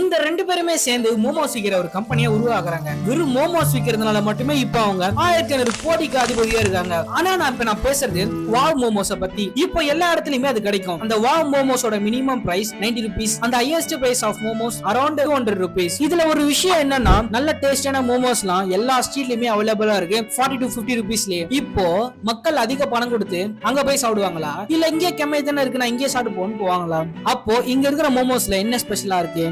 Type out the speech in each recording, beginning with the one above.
இந்த ரெண்டு பேருமே சேர்ந்து மோமோஸ் விற்கிற ஒரு கம்பெனியை உருவாக்குறாங்க. வெறும் மோமோஸ் விக்கிறதுனால மட்டுமே இப்ப அவங்க ஆயிரத்தி ஐநூறு கோடிக்கு அதிபதியா இருக்காங்க. ஆனா நான் இப்ப நான் பேசுறது வாவ் மோமோஸ பத்தி. இப்போ எல்லா இடத்துலயுமே அது கிடைக்கும். அந்த வாவ் மோமோஸோட மினிமம் பிரைஸ் 90 ருபீஸ் அந்த highest price of momos around two hundred rupees இதுல ஒரு விஷயம் என்னன்னா நல்ல டேஸ்டான மோமோஸ்லாம் எல்லா ஸ்ட்ரீட்லயுமே அவைலபிளா இருக்கு. ஃபார்ட்டி டு பிப்டி ருபீஸ்லயே இப்போ மக்கள் அதிக பணம் கொடுத்து அங்க போய் சாப்பிடுவாங்களா? இல்ல இங்கே கம்மியா தானே இருக்கு நான் இங்கே சாப்பிட்டு போவாங்களா? அப்போ இங்க இருக்கிற மோமோஸ்ல என்ன ஸ்பெஷலா இருக்கு?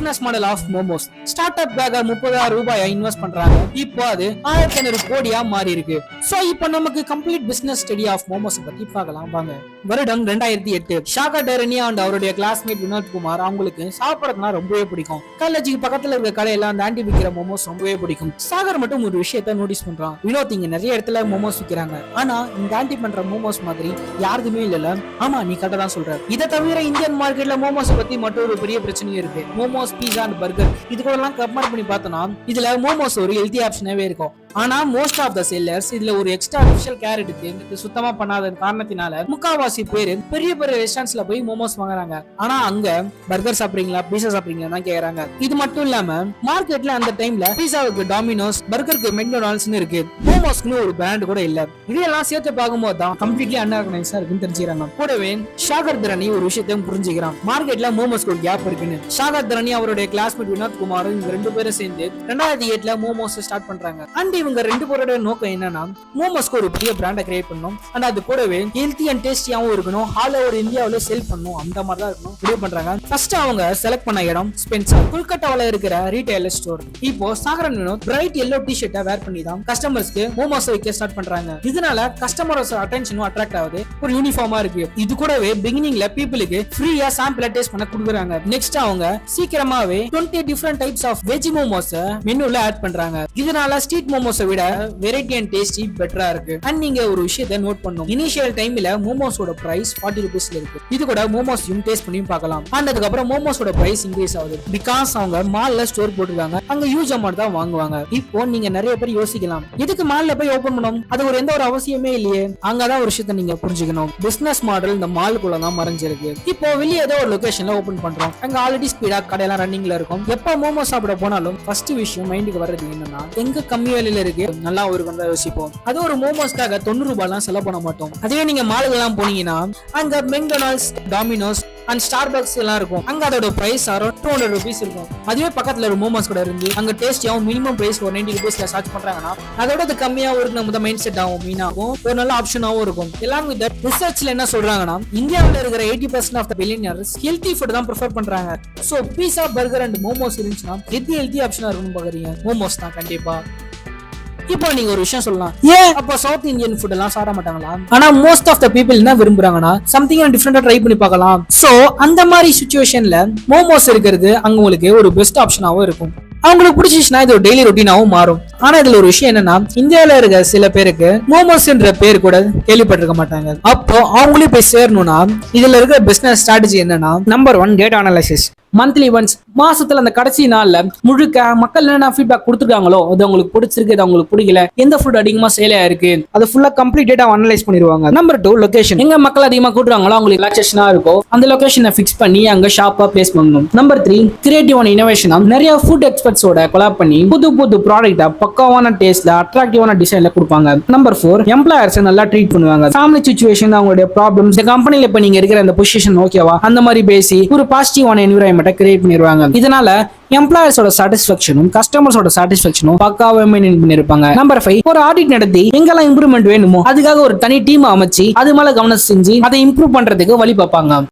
Business model of momos start up முப்பதாயிரம் ரூபாய் இன்வெஸ்ட் பண்றாங்க. இப்போ அது ஆயிரத்தி ஐநூறு கோடியா மாறி இருக்கு. சோ இப்போ நமக்கு complete business study of momos பத்தி பார்க்கலாம். வாங்க. வருடம் ரெண்டாயிரத்தி எட்டு. ஷாகா டேரனியா அண்ட் அவருடைய கிளாஸ்மேட் வினோத் குமார் அவங்களுக்கு சாப்பிடறதுனா ரொம்பவே பிடிக்கும். காலேஜுக்கு பக்கத்துல இருக்க கடையில அந்த ஆண்டி விக்கிற மோமோஸ் ரொம்பவே பிடிக்கும். சாகர் மட்டும் ஒரு விஷயத்த நோட்டீஸ் பண்றான். வினோத் இங்க நிறைய இடத்துல மோமோஸ் விக்கிறாங்க. ஆனா இந்த ஆண்டி பண்ற மோமோஸ் மாதிரி யாருக்குமே இல்லல ஆமா நீ கரெக்டா தான் சொல்ற. இதை தவிர இந்தியன் மார்க்கெட்ல மோமோஸ் பத்தி மட்டும் ஒரு பெரிய பிரச்சனையும் இருக்கு. மோமோஸ் பீஸா அண்ட் பர்கர் இது கூட எல்லாம் கம்பேர் பண்ணி பார்த்தோம்னா இதுல மோமோஸ் ஒரு ஹெல்த்தி ஆப்ஷனாவே இருக்கும். ஆனா மோஸ்ட் ஆஃப் த செல்லர்ஸ் இதுல ஒரு எக்ஸ்ட்ரா ஸ்பெஷல் கேர் எடுத்து சுத்தமா பண்ணாத காரணத்தினால முக்காவாசி பேர் பெரிய பெரிய ரெஸ்டாரண்ட்ஸ்ல போய் மோமோஸ் வாங்குறாங்க. ஆனா அங்க பர்கர் சாப்பிடுறீங்களா பீஸா சாப்பிடுறீங்களா தான் கேக்குறாங்க. இது மட்டும் இல்லாம மார்க்கெட்ல அந்த டைம்ல பீஸாவுக்கு டாமினோஸ் பர்கருக்கு மெக்டொனால்ட்ஸ்னு இருக்கு. மோமோஸ்னு ஒரு பிராண்ட் கூட இல்ல. இதெல்லாம் சேர்த்து பார்க்கும்போது தான் கம்ப்ளீட்லி அன்ஆர்கனைஸா இருக்குன்னு தெரிஞ்சுக்கிறாங்க. கூடவே ஷாகர் தரணி ஒரு விஷயத்தையும் புரிஞ்சுக்கிறான். மார்க்கெட்ல மோமோஸ்க்கு ஒரு கேப் இருக்குன்னு. ஷாகர் தரணி அவருடைய கிளாஸ்மேட் வினோத் குமாரும் இவங்க ரெண்டு பேரும் சேர்ந்து ரெண்டாயிரத்தி எட்டுல மோமோஸ் ஸ்டார்ட் பண்றாங்க. அண்ட் இவங்க ரெண்டு பேரோட நோக்கம் என்னன்னா மோமோஸ்க்கு ஒரு பெரிய பிராண்டை கிரியேட் பண்ணணும். அண்ட் அது கூடவே ஹெல்த்தி அண்ட் டேஸ்டியாவும் இருக்கணும். ஆல் ஓவர் இந்தியாவில செல் பண்ணும் அந்த மாதிரி தான் இருக்கணும். முடிவு பண்றாங்க. ஃபர்ஸ்ட் அவங்க செலக்ட் பண்ண இடம் ஸ்பென்சர் கொல்கட்டாவில் இருக்கிற ரீட்டைல் ஸ்டோர் இப்போ சாகரன் வினோத் பிரைட் எல்லோ டி ஷர்ட்டை வேர் பண்ணி தான் கஸ்டமர்ஸ்க்கு மோமோஸ் வைக்க ஸ்டார்ட் பண்றாங்க. இதனால கஸ்டமர்ஸ் அட்டென்ஷனும் அட்ராக்ட் ஆகுது. ஒரு யூனிஃபார்மா இருக்கு. இது கூடவே பிகினிங்ல பீப்புளுக்கு ஃப்ரீயா சாம்பிள் டேஸ்ட் பண்ண கொடுக்குறாங்க. நெக்ஸ்ட் அவங்க சீக்கிரமா மொத்தமாவே twenty different types of veg momos மெனுல add பண்றாங்க. இதனால ஸ்ட்ரீட் மோமோஸை விட வெரைட்டி அண்ட் டேஸ்டி பெட்டரா இருக்கு. அண்ட் நீங்க ஒரு விஷயத்த நோட் பண்ணும் இனிஷியல் டைம்ல மோமோஸோட பிரைஸ் ஃபார்ட்டி ருபீஸ்ல இருக்கு. இது கூட மோமோஸையும் டேஸ்ட் பண்ணியும் பார்க்கலாம். அண்ட் அதுக்கப்புறம் மோமோஸோட பிரைஸ் இன்க்ரீஸ் ஆகுது. பிகாஸ் அவங்க மால்ல ஸ்டோர் போட்டுருக்காங்க. அங்க யூஸ் அமௌண்ட் தான் வாங்குவாங்க. இப்போ நீங்க நிறைய பேர் யோசிக்கலாம். எதுக்கு மால்ல போய் ஓபன் பண்ணணும்? அது ஒரு எந்த ஒரு அவசியமே இல்லையே. அங்கதான் ஒரு விஷயத்த நீங்க புரிஞ்சுக்கணும். பிசினஸ் மாடல் இந்த மாலுக்குள்ள தான் மறைஞ்சிருக்கு. இப்போ வெளியே ஏதோ ஒரு லொகேஷன்ல ஓபன் பண்றோம். அங்க ஆல்ரெடி ஸ்பீடா கடையெல்லாம் ரன்னிங்ல இருக்கும். எப்ப மோமோ சாப்பிட போனாலும் ஃபர்ஸ்ட் விஷயம் மைண்டுக்கு வர்றது என்னன்னா எங்க கம்மி விலையில இருக்கு? நல்லா ஒரு தான் யோசிப்போம். அது ஒரு மோமோஸ்க்காக தொண்ணூறு ரூபாய் எல்லாம் செலவு பண்ண மாட்டோம். அதே நீங்க மாலுக்கெல்லாம் போனீங்கன்னா அங்க McDonald's Domino's and Starbucks எல்லாம் இருக்கும். அங்க அதோட price around two hundred rupees இருக்கும். அதுவே பக்கத்துல ஒரு மோமோஸ் கூட இருந்து அங்க டேஸ்டியாவும் மினிமம் பிரைஸ் ஒரு நைன்டி ருபீஸ்ல சார்ஜ் பண்றாங்கன்னா அதோட அது கம்மியா ஒரு நம்ம மைண்ட் செட் ஆகும் மீனாகும் ஒரு நல்ல ஆப்ஷனாகவும் இருக்கும். எல்லாம் வித் ரிசர்ச்ல என்ன சொல்றாங்கன்னா இந்தியாவில் இருக்கிற eighty percent of the billionaires healthy food தான் ப்ரிஃபர் பண்றாங்க. So pizza burger and momos இருந்துச்சுன்னா எது ஹெல்த்தி ஆப்ஷனா இருக்கும்னு பாக்குறீங்க. மோமோஸ் தான் கண்டிப்பா. இப்போ நீங்க ஒரு விஷயம் சொல்லலாம். ஏன்? அப்ப சவுத் இந்தியன் ஃபுட் எல்லாம் சாப்பிட மாட்டாங்களா? ஆனா மோஸ்ட் ஆஃப் த பீப்புள் என்ன விரும்புறாங்கன்னா சம்திங் டிஃப்ரெண்டா ட்ரை பண்ணி பார்க்கலாம். சோ அந்த மாதிரி சுச்சுவேஷன்ல மோமோஸ் இருக்கிறது அங்க உங்களுக்கு ஒரு பெஸ்ட் ஆப்ஷனாவும் இருக்கும். அவங்களுக்கு பிடிச்சிச்சுன்னா இது ஒரு டெய்லி ரொட்டீனாவும் மாறும். ஆனா இதுல ஒரு விஷயம் என்னன்னா இந்தியாவில இருக்க சில பேருக்கு மோமோஸ்ன்ற பேர் கூட கேள்விப்பட்டிருக்க மாட்டாங்க. அப்போ அவங்களையும் போய் சேரணும்னா இதுல இருக்கிற பிசினஸ் ஸ்ட்ராட்டஜி என்னன்னா number one data analysis monthly once மாசத்துல அந்த கடைசி நாள்ல முழுக்க மக்கள் என்னென்ன ஃபீட்பேக் கொடுத்துருக்காங்களோ அது அவங்களுக்கு பிடிச்சிருக்கு அது அவங்களுக்கு பிடிக்கல எந்த ஃபுட் அதிகமா சேல் ஆயிருக்கு அது ஃபுல்லா கம்ப்ளீட் டேட்டா அனலைஸ் பண்ணிடுவாங்க. நம்பர் டூ லொகேஷன் எங்க மக்கள் அதிகமா கூட்டுறாங்களோ அவங்களுக்கு ரிலாக்ஸேஷனா இருக்கோ அந்த லொகேஷனை ஃபிக்ஸ் பண்ணி அங்க ஷாப்பா பிளேஸ் பண்ணணும். Number three creative and innovation நிறைய ஃபுட் எக்ஸ்பர்ட்ஸோட கொலாப் பண்ணி புது புது ப்ராடக்ட்டை பக்காவான டேஸ்ட்ல அட்ராக்டிவான டிசைன்ல கொடுப்பாங்க. நம்பர் ஃபோர் எம்ப்ளாயர்ஸ் நல்லா ட்ரீட் பண்ணுவாங்க. ஃபேமிலி சுச்சுவேஷன் அவங்களுடைய ப்ராப்ளம்ஸ் இந்த கம்பெனில இப்ப நீங்க இருக்கிற அந்த பொசிஷன் ஓகேவா அந்த மாதிரி பேசி ஒரு பாசிட்டிவான என்வாயன்மெண்ட்டை கிரியேட் பண்ணிடுவாங்க இதனால எம்ப்ளாயர்ஸோட சாட்டிஸ்பேக்ஷனும் கஸ்டமர்ஸோட சாட்டிஸ்ஃபேக்ஷனும் பக்காவே மெயின்டைன் பண்ணிருப்பாங்க. நம்பர் ஃபைவ் ஒரு ஆடிட் நடத்தி எங்கெல்லாம் இம்ப்ரூவ்மெண்ட் வேணுமோ அதுக்காக ஒரு தனி டீம் அமைச்சு அது மேல கவனம் செஞ்சு அதை இம்ப்ரூவ் பண்றதுக்கு வழி பார்ப்பாங்க.